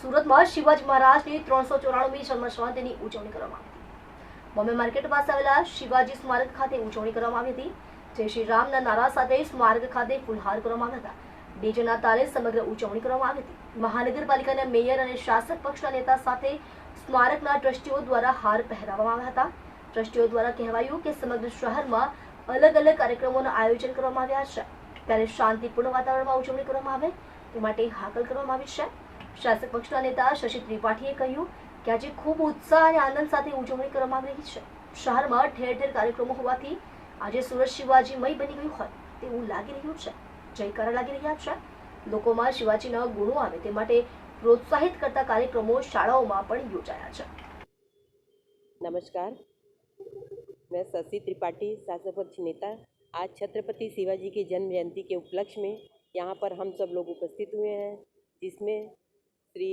સુરતમાં શિવાજી મહારાજની ત્રણસો ચોરાણુંમી જન્મ જયંતિની ઉજવણી કરવામાં આવી બોમ્બે માર્કેટ પાસે આવેલા શિવાજી સ્મારક ખાતે ઉજવણી કરવામાં આવી હતી જય શ્રી રામના નારા સાથે સ્મારક ખાતે ફુલહાર કરવામાં આવ્યા હતા. ડીજેના તાલે સમગ્ર ઉજવણી કરવામાં આવી હતી. મહાનગરપાલિકાના મેયર અને શાસક પક્ષના નેતા સાથે સ્મારકના ટ્રસ્ટીઓ દ્વારા હાર પહેરાવવામાં આવ્યા હતા. ટ્રસ્ટીઓ દ્વારા કહેવાયું કે સમગ્ર શહેરમાં અલગ અલગ કાર્યક્રમોનું આયોજન કરવામાં આવ્યા છે. ત્યારે શાંતિપૂર્ણ વાતાવરણમાં ઉજવણી કરવામાં આવે, તે માટે હાકલ કરવામાં આવી છે. શાસક પક્ષના નેતા શશી ત્રિપાઠીએ કહ્યું કે આજે ખૂબ ઉત્સાહ અને આનંદ સાથે ઉજવણી કરવામાં આવી રહી છે શહેરમાં ઠેર ઠેર કાર્યક્રમો હોવાથી આજે સુરત શિવાજીમય બની ગયું હોય તેવું લાગી રહ્યું છે જયકારા લાગી રહ્યા છે લોકોમાં શિવાજીના ગુણો આવે તે માટે પ્રોત્સાહિત કરતા કાર્યક્રમો શાળાઓમાં પણ યોજાયા છે नमस्कार मैं शशि त्रिपाठी शासक पक्ष नेता आज छत्रपति शिवाजी की जन्म जयंती के उपलक्ष्य में यहाँ पर हम सब लोग उपस्थित हुए हैं जिसमें श्री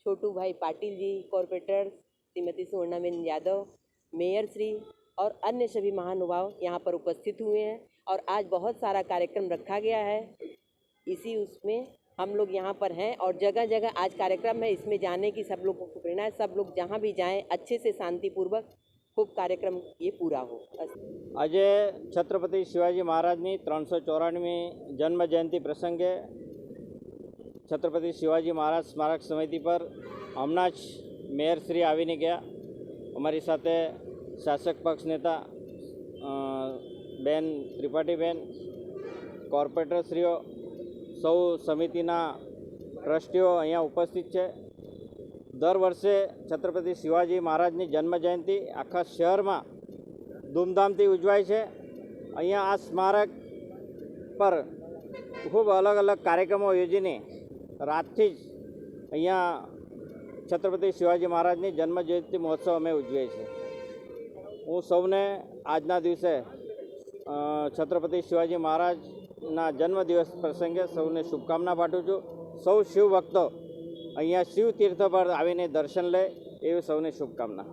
छोटू भाई पाटिल जी कॉरपोरेटर श्रीमती सुवर्णाबेन यादव मेयर श्री और अन्य सभी महानुभाव यहाँ पर उपस्थित हुए हैं और आज बहुत सारा कार्यक्रम रखा गया है इसी उसमें हम लोग यहाँ पर हैं और जगह जगह आज कार्यक्रम है इसमें जाने की सब लोगों को प्रेरणा है सब लोग जहाँ भी जाएं अच्छे से शांतिपूर्वक खूब कार्यक्रम ये पूरा हो बस આજે છત્રપતિ શિવાજી મહારાજની ત્રણસો ચોરાણમી જન્મ જયંતિ પ્રસંગે છત્રપતિ શિવાજી મહારાજ સ્મારક સમિતિ પર હમણાં જ મેયરશ્રી આવીને ગયા. અમારી સાથે શાસક પક્ષ નેતા બેન, ત્રિપાઠીબેન, કોર્પોરેટરશ્રીઓ, સૌ સમિતિના ટ્રસ્ટીઓ અહીંયા ઉપસ્થિત છે. દર વર્ષે છત્રપતિ શિવાજી મહારાજની જન્મ જયંતિ આખા શહેરમાં ધૂમધામથી ઉજવાય છે. અહીંયા આ સ્મારક પર ખૂબ અલગ અલગ કાર્યક્રમો યોજીને રાતથી જ અહીંયા છત્રપતિ શિવાજી મહારાજની જન્મજયંતિ મહોત્સવ અમે ઉજવીએ છીએ. હું સૌને આજના દિવસે છત્રપતિ શિવાજી મહારાજના જન્મદિવસ પ્રસંગે સૌને શુભકામના પાઠવું છું. સૌ શિવ ભક્તો અહીંયા શિવ તીર્થ પર આવીને દર્શન લે એવી સૌને શુભકામના.